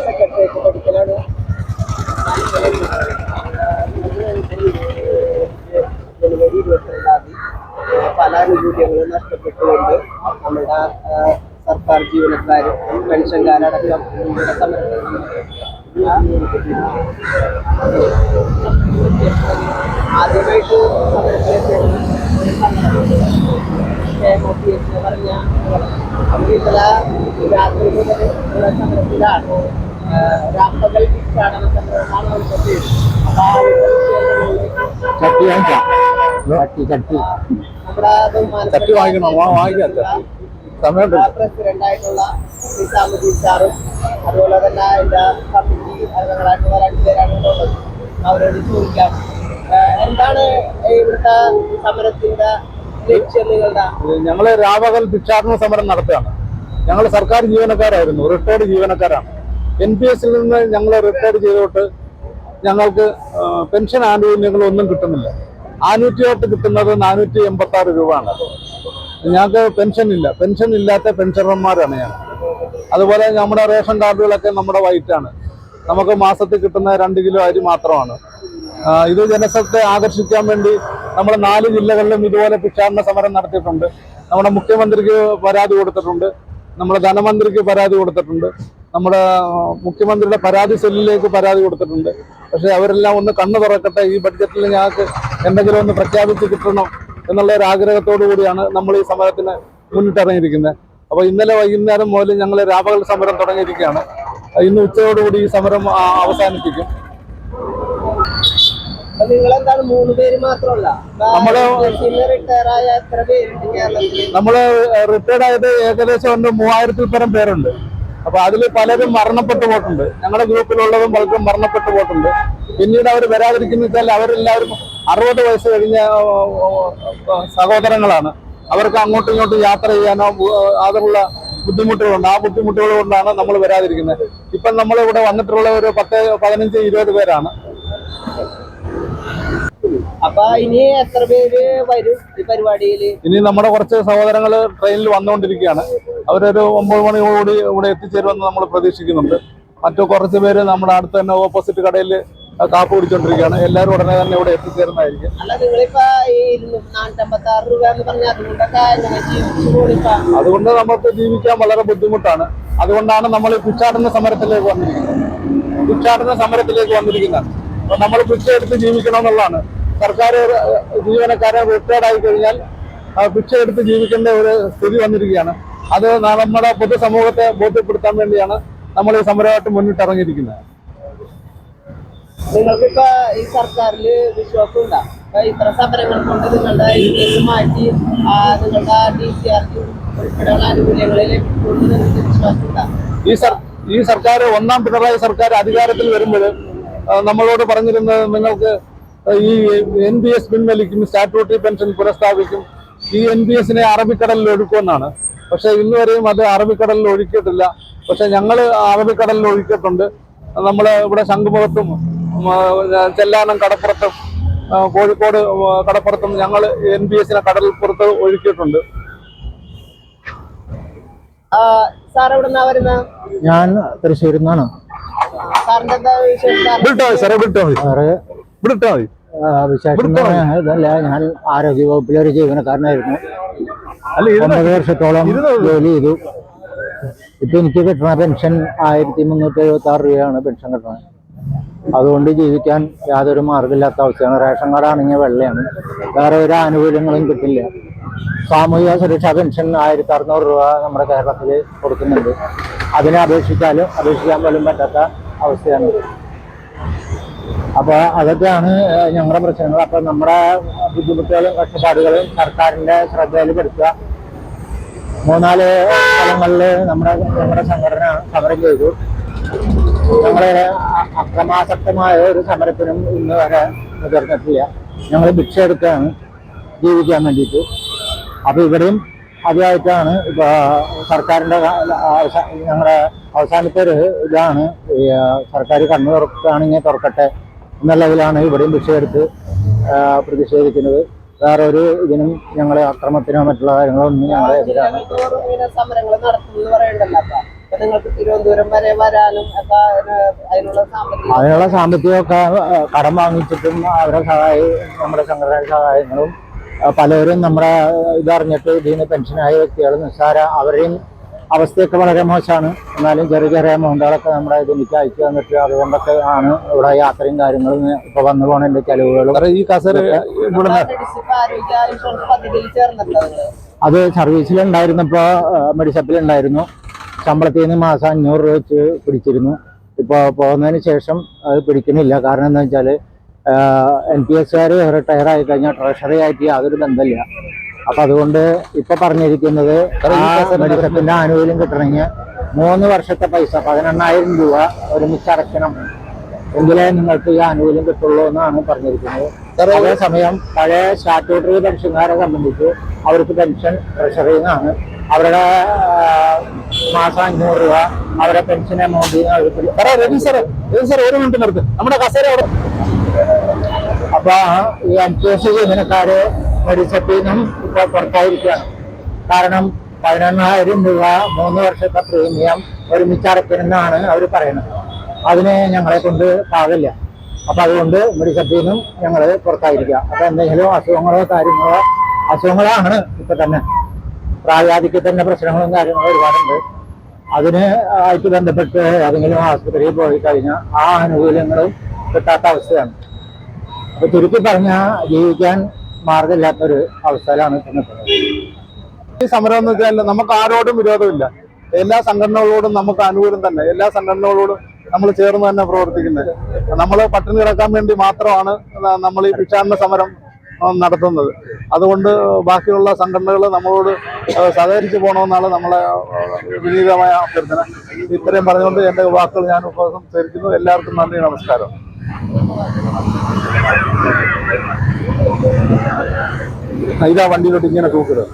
Secretariat പഠിക്കലാണ് ജനുവരി ഇരുപത്തിരണ്ടാം തീയതി പല ആനുകൂല്യങ്ങളും നഷ്ടപ്പെട്ടുകൊണ്ട് നമ്മുടെ ആ, സർക്കാർ ജീവനക്കാരും പെൻഷൻകാരടക്കം ഇവിടെ സമരത്തിൽ സമരത്തിലെത്തിയത് ക്ഷേമോദ്ദേശം പറഞ്ഞ സമരത്തിലാണ്. രാപ്പകൽ ഭിക്ഷാടന സമരമാണ് വിഷയങ്ങളിലേക്ക് ചട്ടി വാങ്ങിക്കണം. സമയം നിസാമുദ്ദീൻ സാറും അതുപോലെ തന്നെ അതിന്റെ കമ്മിറ്റി അംഗങ്ങളായിട്ടുള്ള രണ്ടുപേരാണ് ഇവിടെ അവരോട് ചോദിക്കാം. എന്താണ് ഇവിടുത്തെ സമരത്തിന്റെ ഞങ്ങൾ രാപകൽ ഭിക്ഷാടന സമരം നടത്തുകയാണ്. ഞങ്ങൾ സർക്കാർ ജീവനക്കാരായിരുന്നു. റിട്ടയർഡ് ജീവനക്കാരാണ്. എൻ പി എസിൽ നിന്ന് ഞങ്ങൾ റിട്ടയർഡ് ചെയ്തോട്ട് ഞങ്ങൾക്ക് പെൻഷൻ ആനുകൂല്യങ്ങളൊന്നും കിട്ടുന്നില്ല. നാനൂറ്റിയോട്ട് കിട്ടുന്നത് നാനൂറ്റി എൺപത്തി ആറ് രൂപയാണ്. ഞങ്ങൾക്ക് പെൻഷൻ ഇല്ല. പെൻഷൻ ഇല്ലാത്ത പെൻഷനർമാരാണ് ഞാൻ. അതുപോലെ നമ്മുടെ റേഷൻ കാർഡുകളൊക്കെ നമ്മുടെ വൈറ്റാണ് നമുക്ക് മാസത്തിൽ കിട്ടുന്ന രണ്ട് കിലോ അരി മാത്രമാണ്. ഇത് ജനസത്തെ ആകർഷിക്കാൻ വേണ്ടി നമ്മൾ നാല് ജില്ലകളിലും ഇതുപോലെ ഭിക്ഷാടന സമരം നടത്തിയിട്ടുണ്ട്. നമ്മുടെ മുഖ്യമന്ത്രിക്ക് പരാതി കൊടുത്തിട്ടുണ്ട്. നമ്മുടെ ധനമന്ത്രിക്ക് പരാതി കൊടുത്തിട്ടുണ്ട്. നമ്മുടെ മുഖ്യമന്ത്രിയുടെ പരാതി സെല്ലിലേക്ക് പരാതി കൊടുത്തിട്ടുണ്ട്. പക്ഷേ അവരെല്ലാം ഒന്ന് കണ്ണു തുറക്കട്ടെ ഈ ബഡ്ജറ്റിൽ ഞങ്ങൾക്ക് എന്തെങ്കിലും ഒന്ന് പ്രഖ്യാപിച്ച് കിട്ടണം എന്നുള്ള ഒരു ആഗ്രഹത്തോടു കൂടിയാണ് നമ്മൾ ഈ സമരത്തിന് മുന്നിട്ടിറങ്ങിയിരിക്കുന്നത്. അപ്പോൾ ഇന്നലെ വൈകുന്നേരം മുതൽ ഞങ്ങൾ രാപകൽ സമരം തുടങ്ങിയിരിക്കുകയാണ്. ഇന്ന് ഉച്ചയോടുകൂടി ഈ സമരം അവസാനിപ്പിക്കും. നിങ്ങൾ എന്താണ് മൂന്ന് പേര് മാത്രമല്ല? നമ്മൾ റിട്ടയർ ആയ എത്ര പേരുണ്ട് കേരളത്തിൽ നമ്മൾ റിട്ടയർഡ് ആയത് ഏകദേശം ഉണ്ട് മൂവായിരത്തിൽ പരം പേരുണ്ട്. അപ്പൊ അതിൽ പലരും മരണപ്പെട്ടു പോയിട്ടുണ്ട്. ഞങ്ങളുടെ ഗ്രൂപ്പിലുള്ളതും പലരും മരണപ്പെട്ടു പോയിട്ടുണ്ട്. പിന്നീട് അവർ വരാതിരിക്കുന്ന വെച്ചാൽ അവരെല്ലാവരും അറുപത് വയസ്സ് കഴിഞ്ഞ സഹോദരങ്ങളാണ്. അവർക്ക് അങ്ങോട്ടും ഇങ്ങോട്ടും യാത്ര ചെയ്യാനോ അതിനുള്ള ബുദ്ധിമുട്ടുകളുണ്ട്. ആ ബുദ്ധിമുട്ടുകൾ കൊണ്ടാണ് നമ്മൾ വരാതിരിക്കുന്നത്. ഇപ്പം നമ്മൾ ഇവിടെ വന്നിട്ടുള്ള ഒരു പത്ത് പതിനഞ്ച് ഇരുപത് പേരാണ്. അപ്പൊ ഇനി എത്ര പേര് വരും ഈ പരിപാടിയിൽ? ഇനി നമ്മുടെ കുറച്ച് സഹോദരങ്ങൾ ട്രെയിനിൽ വന്നുകൊണ്ടിരിക്കുകയാണ്. അവരൊരു ഒമ്പത് മണിയോടുകൂടി ഇവിടെ എത്തിച്ചേരുമെന്ന് നമ്മൾ പ്രതീക്ഷിക്കുന്നുണ്ട്. മറ്റു കുറച്ച് പേര് നമ്മുടെ അടുത്ത് തന്നെ ഓപ്പോസിറ്റ് കടയിൽ കാപ്പ് കുടിച്ചോണ്ടിരിക്കുകയാണ്. എല്ലാവരും ഉടനെ തന്നെ ഇവിടെ എത്തിച്ചേരുന്നതായിരിക്കും. അല്ല നിങ്ങളിപ്പോ ഈ നാനൂറ്റമ്പത്തി ആറ് രൂപ എന്ന് പറഞ്ഞാൽ അതുകൊണ്ടൊക്കെ അതുകൊണ്ട് നമുക്ക് ജീവിക്കാൻ വളരെ ബുദ്ധിമുട്ടാണ്. അതുകൊണ്ടാണ് നമ്മൾ ഈ ഭിക്ഷാടന സമരത്തിലേക്ക് വന്നിരിക്കുന്നത്. ഭിക്ഷാടന സമരത്തിലേക്ക് വന്നിരിക്കുന്നത്. നമ്മൾ ഭിക്ഷ എടുത്ത് ജീവിക്കണം എന്നുള്ളതാണ് സർക്കാർ ജീവനക്കാരെ റിട്ടയർഡ് ആയി കഴിഞ്ഞാൽ ഭിക്ഷ എടുത്ത് ജീവിക്കേണ്ട ഒരു സ്ഥിതി വന്നിരിക്കുകയാണ്. അത് നമ്മുടെ പൊതുസമൂഹത്തെ ബോധ്യപ്പെടുത്താൻ വേണ്ടിയാണ് നമ്മൾ ഈ സമരമായിട്ട് മുന്നിട്ടിറങ്ങിയിരിക്കുന്നത്. നിങ്ങൾക്കിപ്പോ ഈ സർക്കാരിൽ വിശ്വാസം ഉണ്ടാ ഇപ്പൊ ഇത്ര സമരങ്ങൾ കൊണ്ട് നിങ്ങളുടെ ഇൻകേസ് മാറ്റി ആ, നിങ്ങളുടെ ഡി സി ആർ ഉൾപ്പെടെയുള്ള ആനുകൂല്യങ്ങളിൽ നിങ്ങൾക്ക് വിശ്വാസം ഉണ്ടാ ഈ സർ ഈ സർക്കാർ ഒന്നാം പിണറായി സർക്കാർ അധികാരത്തിൽ വരുമ്പോൾ നമ്മളോട് പറഞ്ഞിരുന്നത് നിങ്ങൾക്ക് ഈ എൻ ബി എസ് പിൻവലിക്കും സ്റ്റാറ്റ്യൂട്ടറി പെൻഷൻ പുനഃസ്ഥാപിക്കും. ഈ എൻ ബി എസിനെ അറബിക്കടലിൽ ഒഴുക്കുമെന്നാണ്. പക്ഷെ ഇന്ന് വരെയും അത് അറബിക്കടലിൽ ഒഴുക്കിയിട്ടില്ല. പക്ഷെ ഞങ്ങൾ അറബിക്കടലിൽ ഒഴുക്കിയിട്ടുണ്ട്. നമ്മൾ ഇവിടെ ശംഖുമുഖത്തും ചെല്ലാനം കടപ്പുറത്തും കോഴിക്കോട് കടപ്പുറത്തും ഞങ്ങൾ എൻ ബി എസിനെ കടൽപ്പുറത്ത് ഒഴുക്കിയിട്ടുണ്ട്. സാർ വരുന്ന? ഞാൻ തൃശ്ശൂരിൽ നിന്നാണ് സാറിന്റെ എന്താ വിശേഷം? വിട്ടോ സാറേ വിട്ടോ മതി. വേറെ വിട്ടോ മതി. വിശേഷം ഇതല്ല ഞാൻ ആരോഗ്യ വകുപ്പിലെ ഒരു ജീവനക്കാരനായിരുന്നു. ഒമ്പത് വർഷത്തോളം ജോലി ചെയ്തു. ഇപ്പൊ എനിക്ക് കിട്ടുന്ന പെൻഷൻ ആയിരത്തി മുന്നൂറ്റി എഴുപത്തി ആറ് രൂപയാണ് പെൻഷൻ കിട്ടുന്നത്. അതുകൊണ്ട് ജീവിക്കാൻ യാതൊരു മാർഗമില്ലാത്ത അവസ്ഥയാണ്. റേഷൻ കാർഡാണെങ്കിൽ വെള്ളയാണ്. വേറെ ഒരു ആനുകൂല്യങ്ങളും കിട്ടില്ല. സാമൂഹിക സുരക്ഷാ പെൻഷൻ ആയിരത്തി അറുന്നൂറ് രൂപ നമ്മുടെ കേരളത്തിൽ കൊടുക്കുന്നുണ്ട്. അതിനെ അപേക്ഷിച്ചാലും അപേക്ഷിക്കാൻ പോലും പറ്റാത്ത അവസ്ഥയാണ്. അപ്പൊ അതൊക്കെയാണ് ഞങ്ങളുടെ പ്രശ്നങ്ങൾ. അപ്പൊ നമ്മുടെ ബുദ്ധിമുട്ടുകളും കഷ്ടപ്പാടുകളും സർക്കാരിന്റെ ശ്രദ്ധയിൽ പെടുത്തുക. മൂന്നാൽ സ്ഥലങ്ങളിൽ നമ്മുടെ ഞങ്ങളുടെ സംഘടന സമരം ചെയ്തു. ഞങ്ങളെ അക്രമാസക്തമായ ഒരു സമരത്തിനും ഇന്ന് വരെ മുതിർന്നിട്ടില്ല ഞങ്ങൾ ഭിക്ഷ എടുക്കുകയാണ് ജീവിക്കാൻ വേണ്ടിയിട്ട്. അപ്പൊ ഇവിടെയും ആദ്യമായിട്ടാണ് ഇപ്പൊ സർക്കാരിന്റെ ഞങ്ങളുടെ അവസാനത്തെ ഒരു ഇതാണ്. ഈ സർക്കാർ കണ്ണു തുറക്കുകയാണെങ്കിൽ തുറക്കട്ടെ എന്നുള്ളതിലാണ് ഇവിടെയും ഭിക്ഷയെടുത്ത് പ്രതിഷേധിക്കുന്നത്. വേറെ ഒരു ഇതിനും ഞങ്ങളെ അക്രമത്തിനോ മറ്റുള്ള കാര്യങ്ങളോ ഒന്നും ഞങ്ങളെ എതിരാണ്. തോറും ഇങ്ങനെ സമരങ്ങൾ നടത്തുന്നു പറയണ്ടല്ലോ അപ്പൊ. ഇപ്പൊ നിങ്ങൾക്ക് തിരുവനന്തപുരം വരെ വരാനും ഒക്കെ അതിനുള്ള സാമ്പത്തിക അതിനുള്ള സാമ്പത്തികമൊക്കെ കടം വാങ്ങിച്ചിട്ടും അവരുടെ സഹായം നമ്മുടെ സംഘടനയുടെ സഹായങ്ങളും പലരും നമ്മുടെ ഇതറിഞ്ഞിട്ട് ഇതിന് പെൻഷനായ വ്യക്തികൾ നിസ്സാര അവരെയും അവസ്ഥയൊക്കെ വളരെ മോശമാണ്. എന്നാലും ചെറിയ ചെറിയ എമൗണ്ടുകളൊക്കെ നമ്മുടെ ഇതിലേക്ക് അയച്ചു തന്നിട്ട് അതുകൊണ്ടൊക്കെ ആണ് ഇവിടെ യാത്രയും കാര്യങ്ങളും ഇപ്പൊ വന്നു പോണതിന്റെ ചെലവുകളും. അത് ഈ കസേര അത് സർവീസിലുണ്ടായിരുന്നപ്പോൾ മെഡിസപ്പിലുണ്ടായിരുന്നു. ശമ്പളത്തിൽ നിന്ന് മാസം അഞ്ഞൂറ് രൂപ വെച്ച് പിടിച്ചിരുന്നു. ഇപ്പോൾ പോകുന്നതിന് ശേഷം അത് പിടിക്കുന്നില്ല. കാരണം എന്താ വെച്ചാൽ എൻ പി എസ്സുകാർ റിട്ടയർ ആയി കഴിഞ്ഞാൽ ട്രഷറി ആയിട്ട് യാതൊരു ബന്ധമില്ല. അപ്പം അതുകൊണ്ട് ഇപ്പൊ പറഞ്ഞിരിക്കുന്നത് മെഡിസപ്പിന്റെ ആനുകൂല്യം കിട്ടണമെങ്കിൽ മൂന്ന് വർഷത്തെ പൈസ പതിനെണ്ണായിരം രൂപ ഒരുമിച്ച് അടയ്ക്കണം. എങ്കിലേ നിങ്ങൾക്ക് ഈ ആനുകൂല്യം കിട്ടുള്ളൂ എന്നാണ് പറഞ്ഞിരിക്കുന്നത്. അതേസമയം പഴയ സ്റ്റാറ്റ്യൂട്ടറി പെൻഷൻകാരെ സംബന്ധിച്ച് അവർക്ക് പെൻഷൻ ട്രഷറിയിൽ നിന്നാണ് അവരുടെ മാസം അഞ്ഞൂറ് രൂപ അവരുടെ പെൻഷൻ എമൗണ്ടിൽ നിന്ന് രവി സാർ ഒരു മിനിറ്റ് നിർത്ത്. നമ്മുടെ കസേര അവിടെ അപ്പൊ ഈ എൻ ജീവനക്കാർ മെഡിസപ്പിൽ നിന്നും ഇപ്പോൾ പുറത്തായിരിക്കുകയാണ്. കാരണം പതിനെണ്ണായിരം രൂപ മൂന്ന് വർഷത്തെ പ്രീമിയം ഒരുമിച്ച് അടയ്ക്കണമെന്നാണ് അവർ പറയുന്നത്. അതിനെ ഞങ്ങളെ കൊണ്ട് പാകില്ല അപ്പൊ അതുകൊണ്ട് മെഡിസപ്പിൽ നിന്നും ഞങ്ങൾ പുറത്തായിരിക്കുക. അപ്പൊ എന്തെങ്കിലും അസുഖങ്ങളോ കാര്യങ്ങളോ അസുഖങ്ങളാണ് ഇപ്പൊ തന്നെ. പ്രായാധിക്യത്തിന്റെ പ്രശ്നങ്ങളും കാര്യങ്ങളും ഒരുപാടുണ്ട്. അതിന് ആയിട്ട് ബന്ധപ്പെട്ട് ഏതെങ്കിലും ആശുപത്രിയിൽ പോയി കഴിഞ്ഞാൽ ആ ആനുകൂല്യങ്ങളും കിട്ടാത്ത അവസ്ഥയാണ്. അപ്പൊ ചുരുക്കി പറഞ്ഞാൽ ജീവിക്കാൻ മാർഗമില്ലാത്തൊരു അവസ്ഥയിലാണ് ഈ സമരം എന്ന് വെച്ചാൽ നമുക്ക് ആരോടും വിരോധമില്ല. എല്ലാ സംഘടനകളോടും നമുക്ക് അനുകൂലം തന്നെ. എല്ലാ സംഘടനകളോടും നമ്മൾ ചേർന്ന് തന്നെ പ്രവർത്തിക്കുന്നത്. നമ്മൾ പട്ടിണി കിടക്കാൻ വേണ്ടി മാത്രമാണ് നമ്മൾ ഈ ഭിക്ഷാടന സമരം നടത്തുന്നത്. അതുകൊണ്ട് ബാക്കിയുള്ള സംഘടനകൾ നമ്മളോട് സഹകരിച്ചു പോകണമെന്നാണ് നമ്മളെ വിനീതമായ അഭ്യർത്ഥന. ഇത്രയും പറഞ്ഞുകൊണ്ട് എന്റെ വാക്കുകൾ ഞാൻ സംസാരിക്കുന്നു എല്ലാവർക്കും നന്ദി നമസ്കാരം. ഇതാ വണ്ടിയിലോട്ട് ഇങ്ങനെ തൂക്കിടുക